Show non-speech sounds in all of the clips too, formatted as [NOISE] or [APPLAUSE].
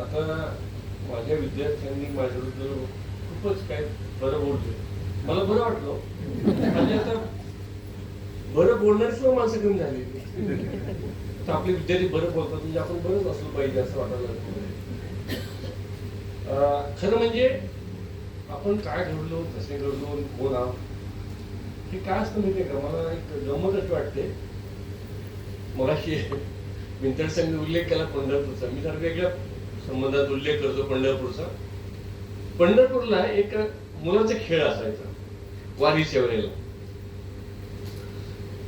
आता माझ्या विद्यार्थ्यांनी माझ्याबद्दल खूपच काय बरं बोलले मला बरं वाटलं. म्हणजे आता बरं बोलणारी सुद्धा माणसं कमी झाली. तर आपले विद्यार्थी बरं बोलतात म्हणजे आपण बरंच असलं पाहिजे असं वाटायला खरं म्हणजे आपण काय घडलो कसे घडलो आणि कोण आहोत हे काय असतं माहिती का? मला एक गंमतच वाटते. मगाशी विंटर संघ उल्लेख केला पंढरपूरचा. मी जर वेगळ्या संबंधात उल्लेख करतो पंढरपूरचा. पंढरपूरला एक मुलाचा खेळ असायचा वारी सेवरेला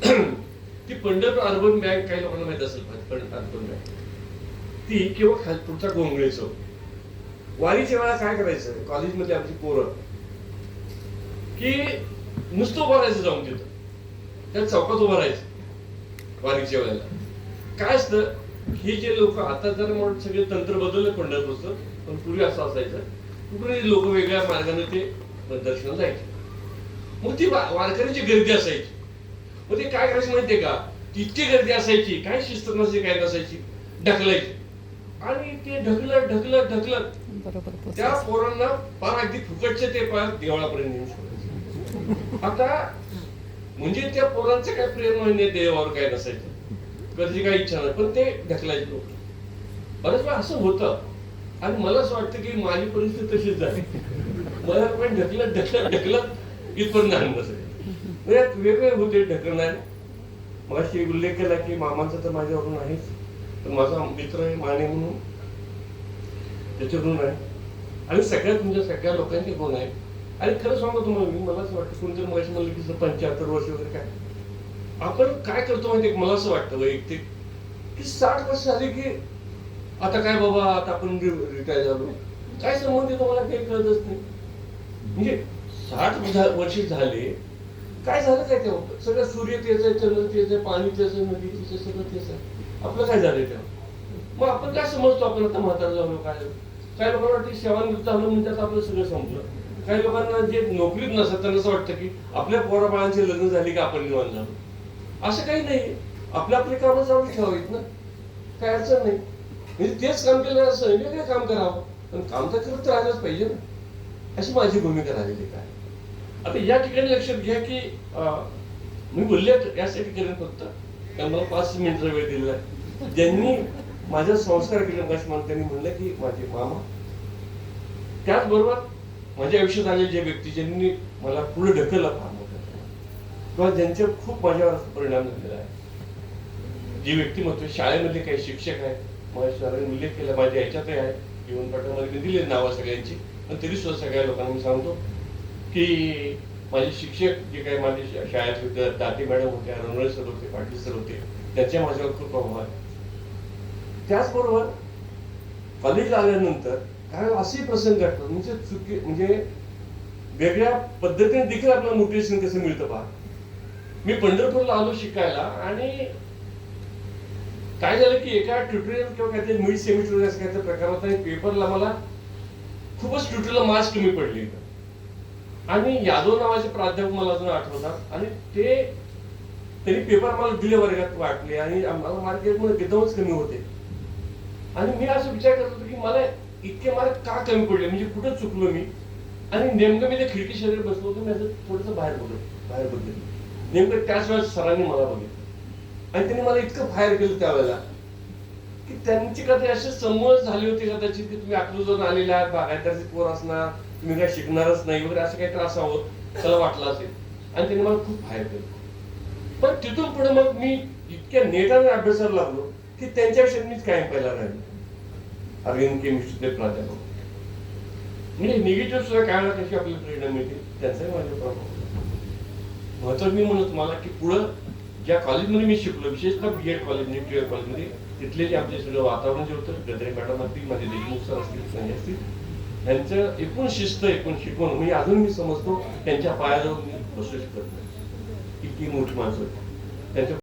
[CLEARS THROAT] ती पंढरपूर अर्बन बँक काही लोकांना माहीत असेल अर्बन बँक. ती किंवा खाल पुढचा गोंगळे चौक वारीच्या वेळा काय करायचं? कॉलेजमध्ये आमची पोरं. की नुसतं उभं राहायचं जाऊन तिथं. त्या चौकात उभं राहायचं वारीच्या वेळेला काय असतं? हे जे लोक आता जर म्हणून सगळे तंत्र बदललं पंढरपूरचं पण पूर्वी असं असायचं. पूर्वी लोक वेगळ्या मार्गाने ते दर्शनाला जायचे मग ती वारकऱ्यांची गर्दी असायची. मग ते काय करायचं माहितीये का? इतकी गर्दी असायची काय शिस्त नसायची काय नसायची? ढकलायची. आणि ते ढकलत ढकलत ढकलत त्या. पोरांना फार अगदी फुकटचे ते पार देवळापर्यंत नेऊन सोडायचे. आता म्हणजे त्या पोरांचं काय प्रेम म्हणजे देवावर काय नसायचं? कधी काही इच्छा नाही पण ते ढकलायचे लोक बरेच वेळा असं होतं. आणि मला असं वाटतं की माझी परिस्थिती तशीच झाली. मला पण ढकलत ढकलत ढकलत इथपर्यंत आणलं म्हणजे वेगळे होते ढकलणारे. मगाशी उल्लेख केला की मामांचा तर माझ्यावरून आहेच. तर माझा मित्र आहे माने म्हणून. त्याच्यावरून आहे. आणि म्हणजे सगळ्या तुमच्या सगळ्या लोकांचे गुण आहे? आणि खरं सांगतो तुम्हाला मी मला असं वाटतं कोणतरी मगाशी म्हणलं की पंच्याहत्तर वर्ष वगैरे काय. आपण काय करतो माहिती मला असं वाटतं वैयक्तिक की साठ वर्ष झाली की आता काय बाबा आता आपण रिटायर झालो. काय संबंध येतो मला काही कळतच नाही. म्हणजे साठ वर्ष झाले काय झालं काय तेव्हा? सगळं सूर्य तेच आहे चंद्र तेच आहे पाणी तेच आहे नदी तेच आहे सगळं तेच आहे. आपलं काय झालंय तेव्हा? मग आपण काय समजतो आपण आता म्हातारा झालो काय काय काही लोकांना वाटतं सेवानिवृत्त झालं म्हणजे आता आपलं सगळं संपलं. काही लोकांना जे नोकरीत नसतात त्यांना असं वाटतं की आपल्या पोराबाळांची लग्न झाली की आपण निवांत झालो. असं काही नाही. आपल्या आपली कामं चालू ठेवावीत ना. काय अडचण नाही. म्हणजे तेच काम केलं असं वेगळं काम करावं. पण काम तर करत राहिलंच पाहिजे ना. अशी माझी भूमिका राहिलेली काय आता या ठिकाणी लक्षात घ्या की अं, मी बोलले यासाठी करेन फक्त. कारण मला पाच मिनिटचा वेळ दिलेला आहे. ज्यांनी माझा संस्कार केले मला त्यांनी म्हणलं की माझे मामा. त्याचबरोबर माझ्या आयुष्यात आले जे व्यक्ती ज्यांनी मला पुढे ढकललं फार. किंवा ज्यांचे खूप माझ्यावर परिणाम झालेला आहे जे व्यक्तिमत्व शाळेमधले काही शिक्षक आहेत माझ्या सरांनी उल्लेख केला माझ्या याच्यातही आहे जीवन पाठामध्ये मी दिले नावं सगळ्यांची. पण तरी सुद्धा सगळ्या लोकांना मी सांगतो की माझे शिक्षक जे काही माझे शाळेत होते दाते मॅडम होत्या रणवळे सर होते पाटील सर होते त्यांच्या माझ्यावर खूप प्रभाव आहे. त्याचबरोबर कॉलेजला आल्यानंतर काय असे प्रसंग घडतात म्हणजे चुकी म्हणजे वेगळ्या पद्धतीने देखील आपल्याला मोटिवेशन कसं मिळतं पहा. मी पंढरपूरला आलो शिकायला आणि काय झालं की एका ट्युटोरियल किंवा काहीतरी मिड सेमिस्टर असं काहीतरी प्रकार होता आणि पेपरला मला खूपच ट्युटोरियलला मार्क्स कमी पडले आणि यादव नावाचे प्राध्यापक मला अजून आठवतात आणि ते त्यांनी पेपर मला दिले वर्गात वाटले आणि मला मार्क एकदमच कमी होते. आणि मी असं विचार करत होतो की मला इतके मार्क का कमी पडले? म्हणजे कुठं चुकलो मी? आणि नेमकं मी त्या खिडकी शरीर बसलो होतो मी असं थोडंसं बाहेर बोललो बाहेर बघितलं. नेमकं त्याच वेळेस सरांनी मला बघितलं. आणि त्यांनी मला इतकं बाहेर केलं त्यावेळेला की त्यांची कधी असे समज झाली होती कदाचित की तुम्ही अकलूजून आलेला आहात बागायताचे पोर असणार तुम्ही काय शिकणारच नाही वगैरे असं काही त्रास आहोत त्याला वाटलं असेल. आणि त्यांनी मला खूप बाहेर केलं पण तिथून पुढे मग मी इतक्या नेटाने अभ्यासाला लागलो की त्यांच्याविषयी मीच कायम पहिला राहिलो. अरविंद केमिस्ट्रीचे प्राध्यापक. म्हणजे निगेटिव्ह सुद्धा काय कशी आपली प्रेरणा मिळते त्यांचाही माझ्या प्रभाव महत्वाचं मी म्हणत तुम्हाला की पुढं ज्या कॉलेजमध्ये मी शिकलो विशेषतः बी एड कॉलेजमध्ये टी कॉलेजमध्ये तिथले जे आपले सगळं वातावरण जे होतं गदरे मॅडम असतील माझे देशमुख सर असतील संजय असतील त्यांचं एकूण शिस्त एकूण शिकवण मी अजून मी समजतो त्यांच्या पायाजवळ मी बसू शकत नाही. इतकी मोठी माणसं त्यांच्या